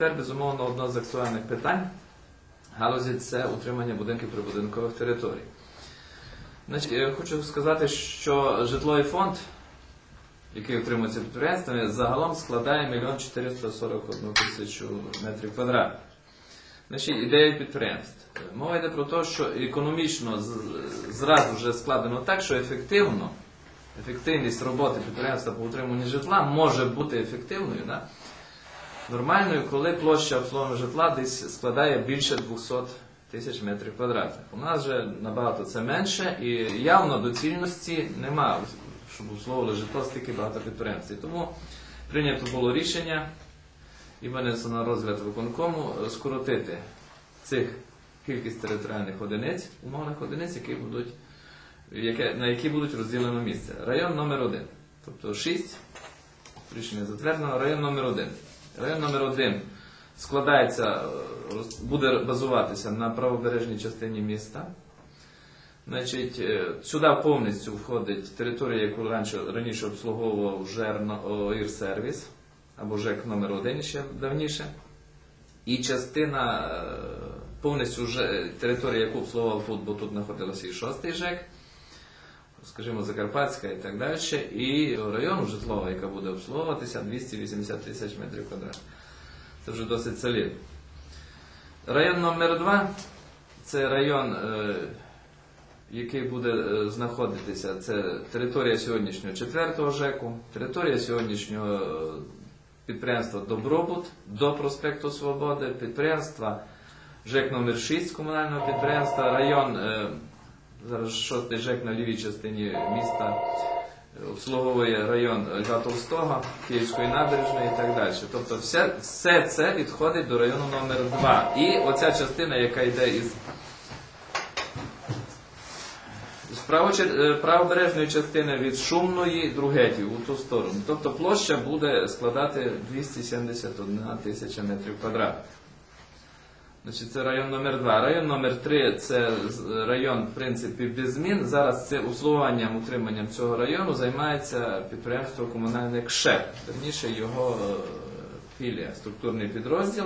Тепер, безумовно, одне з актуальних питань галузі це утримання будинків прибудинкових територій. Значить, я хочу сказати, що житловий фонд, який утримується підприємствами, загалом складає 1 441 тисячу метрів квадратних. Значить, ідея підприємств. Мова йде про те, що економічно зразу вже складено так, що ефективно, ефективність роботи підприємства по утриманню житла може бути ефективною. Да? Нормальною, коли площа обслуговування житла десь складає більше 200 тисяч метрів квадратних. У нас же набагато це менше, і явно доцільності нема, щоб обслуговували житло стільки багато підприємств. Тому прийнято було рішення і винесено на розгляд виконкому скоротити цих кількість територіальних одиниць, умовних одиниць, які будуть, яке, на які будуть розділено місце. Район номер 1 тобто 6, рішення затверджено, район номер 1 Район номер 1 складається, е, буде базуватися на правобережній частині міста. Значить, е, сюди повністю входить територія, яку раніше, раніше обслуговував ЖЕР-сервіс або ЖЕК номер 1 ще давніше. І частина е, повністю територія, яку обслуговував тут, бо тут знаходилося і шостий ЖЕК, скажімо, Закарпатська і так далі, і району житлового, яка буде обслуговуватися 280 тисяч метрів квадратних. Це вже досить солідно. Район номер 2 це район, е, який буде е, знаходитися, це територія сьогоднішнього 4-го ЖЕКу, територія сьогоднішнього е, підприємства Добробут до проспекту Свободи, підприємства ЖЕК номер 6 комунального підприємства, район зараз шостий ЖЕК на лівій частині міста е, обслуговує район Льва Толстого, Київської набережної і так далі. Тобто все, все це відходить до району номер 2 І оця частина, яка йде із е, правобережної частини від шумної другетів у ту сторону. Тобто площа буде складати 271 тисяча метрів квадратних. Значить, це район номер 2 Район номер 3 це район, в принципі, без змін. Зараз це услугуванням, утриманням цього району займається підприємство комунальне КШЕП, верніше його е, філія, структурний підрозділ.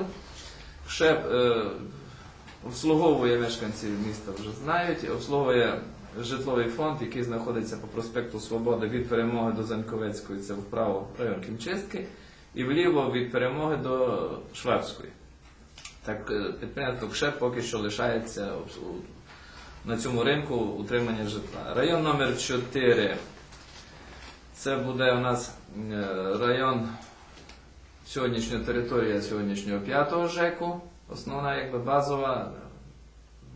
КШЕП е, обслуговує мешканців міста, вже знають, обслуговує житловий фонд, який знаходиться по проспекту Свободи від перемоги до Заньковецької, це вправо район Кімчистки, і вліво від перемоги до Швабської. Так, е, підприємство КШЕП поки що лишається на цьому ринку утримання житла. Район номер 4 це буде у нас е, район сьогоднішньої територія сьогоднішнього п'ятого ЖЕКу, основна якби базова,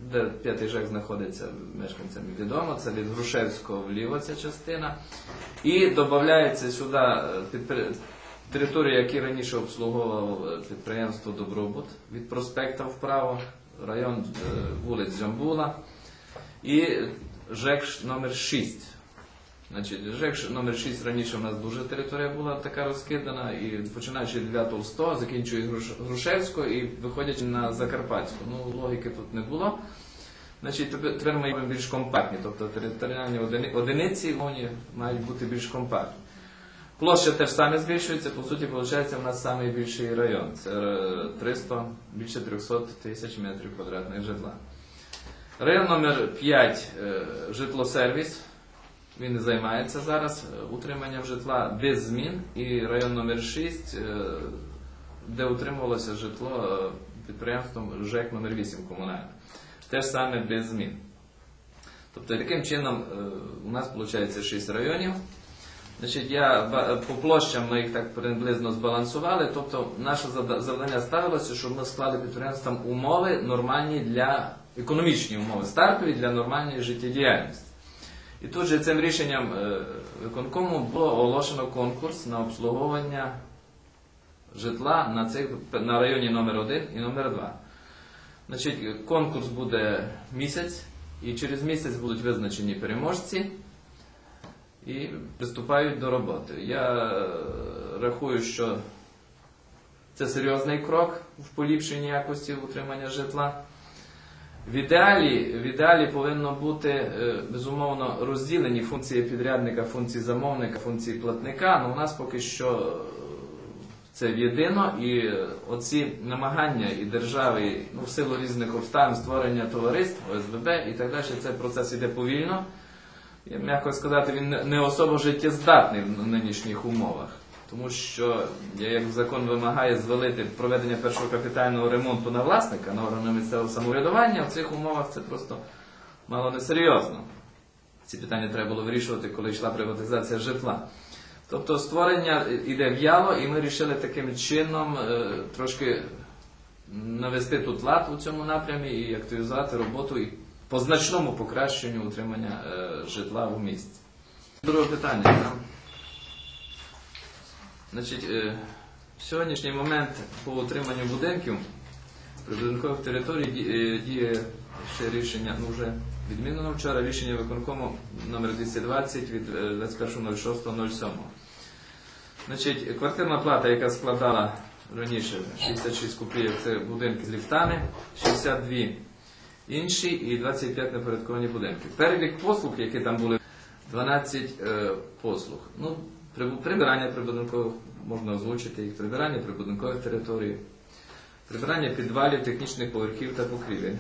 де п'ятий ЖЕК знаходиться мешканцям відомо, це від Грушевського вліво ця частина. І додається сюди е, територія, які раніше обслуговував е, підприємство Добробут від проспекта вправо, район е, вулиць Джамбула і ЖЕК номер 6. Значить, ЖЕК номер 6 раніше у нас дуже територія була така розкидана, і починаючи від 9 Толстого, закінчуючи Груш- Грушевського і виходячи на Закарпатську. Ну, логіки тут не було. Значить, тепер ми більш компактні, тобто територіальні одиниці вони мають бути більш компактні. Площа теж саме збільшується, по суті, виходить, у нас найбільший район. Це е, 300, більше 300 тисяч метрів квадратних житла. Район номер 5 житлосервіс. Він займається зараз е, утриманням житла без змін. І район номер 6, е, де утримувалося житло е, підприємством ЖЕК номер 8 комунальне. Теж саме без змін. Тобто таким чином е, у нас виходить 6 районів. Значить, я по площам ми їх так приблизно збалансували. Тобто, наше завдання ставилося, щоб ми склали підприємствам умови нормальні для економічні умови стартові для нормальної життєдіяльності. І тут же цим рішенням е, виконкому було оголошено конкурс на обслуговування житла на, цих, на районі номер 1 і номер 2. Значить, конкурс буде місяць, і через місяць будуть визначені переможці і приступають до роботи. Я е, рахую, що це серйозний крок в поліпшенні якості утримання житла. В ідеалі, в ідеалі повинно бути е, безумовно розділені функції підрядника, функції замовника, функції платника. але у нас поки що це єдино, і оці намагання і держави, ну, в силу різних обставин створення товариств, ОСББ і так далі, цей процес іде повільно. М'яко сказати, він не- особо життєздатний в нинішніх умовах. Тому що, як закон вимагає звалити проведення першого капітального ремонту на власника, на органи місцевого самоврядування, в цих умовах це просто мало несерйозно. Ці питання треба було вирішувати, коли йшла приватизація житла. Тобто створення іде в'яло, і ми вирішили таким чином е, трошки навести тут лад у цьому напрямі і активізувати роботу по значному покращенню утримання е, житла у місті. Друге питання. да? Значить, е, сьогоднішній момент по утриманню будинків прибудинкових територій ді- е, діє ще рішення, ну вже відмінено вчора, рішення виконкому номер 220 від е, 21.06.07. Значить, квартирна плата, яка складала раніше 66 копійок, це будинки з ліфтами, 62 інші і 25 непорядковані будинки. Перелік послуг, які там були, 12 е, послуг. Ну, прибирання прибудинкових, можна озвучити їх, прибирання прибудинкових територій, прибирання підвалів, технічних поверхів та покрівель,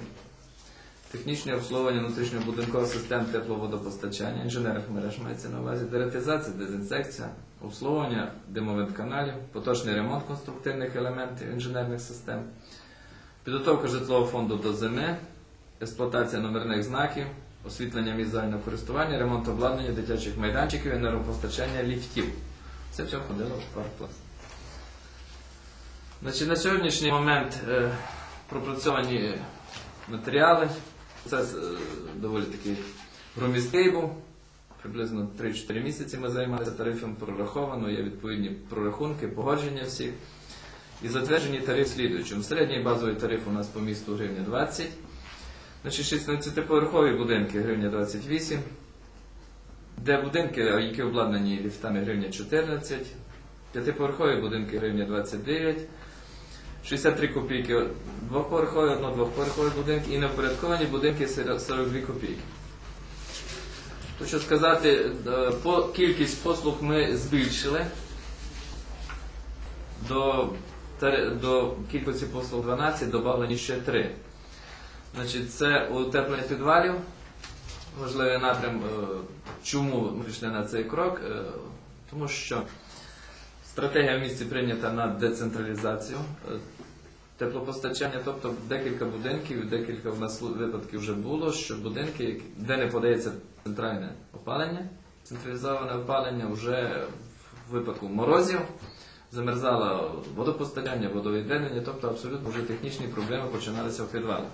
технічне обслуговування внутрішньобудинкових систем тепловодопостачання, інженерних мереж мається на увазі, дератизація, дезінсекція, обслуговування димових каналів, поточний ремонт конструктивних елементів інженерних систем, підготовка житлового фонду до зими, експлуатація номерних знаків, освітлення місць загального користування, ремонт обладнання дитячих майданчиків, енергопостачання ліфтів. Це все входило в парк Значить, на сьогоднішній момент е, пропрацьовані матеріали. Процес е, доволі такий громісткий був. Приблизно 3-4 місяці ми займалися тарифом прораховано, є відповідні прорахунки, погодження всіх. І затверджені тариф слідуючим. Середній базовий тариф у нас по місту гривня 20. Значить, 16-поверхові будинки гривня 28. Де будинки, які обладнані ліфтами гривня 14. П'ятиповерхові будинки гривня 29. 63 копійки двоповерхові, одно-двоповерхові будинки і невпорядковані будинки 42 копійки. Хочу сказати, е, по кількість послуг ми збільшили до, до кількості послуг 12 додали ще 3. Значить, це утеплення підвалів, важливий напрям. е, Чому ми пішли на цей крок? Е, Тому що стратегія в місті прийнята на децентралізацію е, теплопостачання, тобто декілька будинків, декілька в нас випадків вже було, що будинки, де не подається центральне опалення, централізоване опалення вже в випадку морозів. Замерзало водопостачання, водовідведення, тобто абсолютно вже технічні проблеми починалися в підвалах.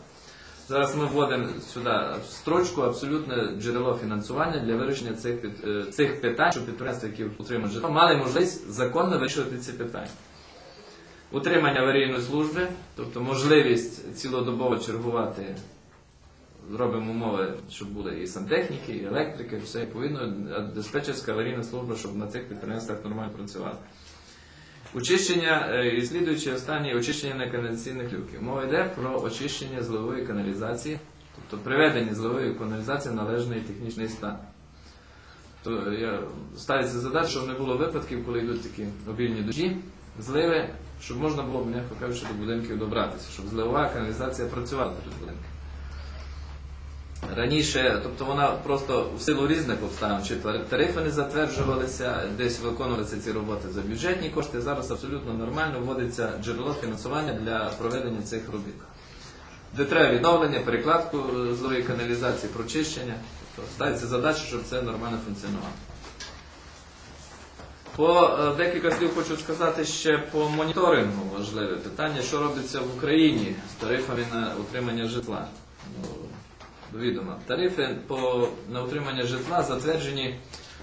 Зараз ми вводимо сюди строчку абсолютне джерело фінансування для вирішення цих, е, цих питань, щоб підприємства, які отримують житло, мали можливість законно вирішувати ці питання. Утримання аварійної служби, тобто можливість цілодобово чергувати, зробимо умови, щоб були і сантехніки, і електрики, все відповідно, диспетчерська аварійна служба, щоб на цих підприємствах нормально працювала. Очищення е, і слідуючи останнє очищення неканалізаційних люків. Мова йде про очищення зливової каналізації, тобто приведення зливової каналізації в належний технічний стан. То я ставиться задача, щоб не було випадків, коли йдуть такі обільні дощі, зливи, щоб можна було, м'яко кажучи, до будинків добратися, щоб зливова каналізація працювала під будинком. Раніше, тобто вона просто в силу різних обставин, чи тар- тарифи не затверджувалися, десь виконувалися ці роботи за бюджетні кошти. Зараз абсолютно нормально вводиться джерело фінансування для проведення цих робіт. Де треба відновлення, перекладку е, злової каналізації, прочищення. Тобто ставиться задача, щоб це нормально функціонувало. По е, декілька слів хочу сказати ще по моніторингу важливе питання, що робиться в Україні з тарифами на утримання житла. До відома. Тарифи по, на утримання житла затверджені,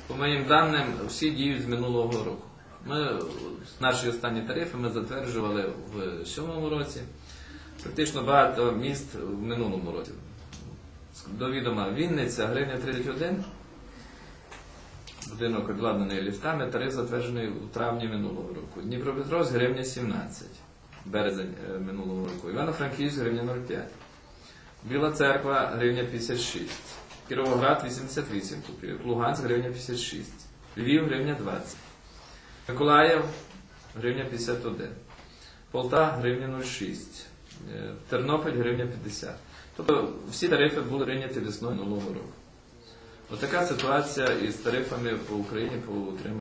по моїм даним, всі діють з минулого року. Ми наші останні тарифи ми затверджували в 2007 році. Практично багато міст в минулому році. До відома Вінниця, гривня 31. Будинок обладнаний ліфтами, тариф затверджений у травні минулого року. Дніпропетровськ гривня 17, березень е, минулого року. Івано-Франківськ гривня 0,5. Біла церква гривня 56. Кіровоград 88 купів. Луганськ гривня 56. Львів гривня 20. Миколаїв гривня 51. Полта гривня 06. Е, Тернопіль гривня 50. Тобто всі тарифи були прийняті весною минулого року. Отака ситуація із тарифами по Україні по утриманню.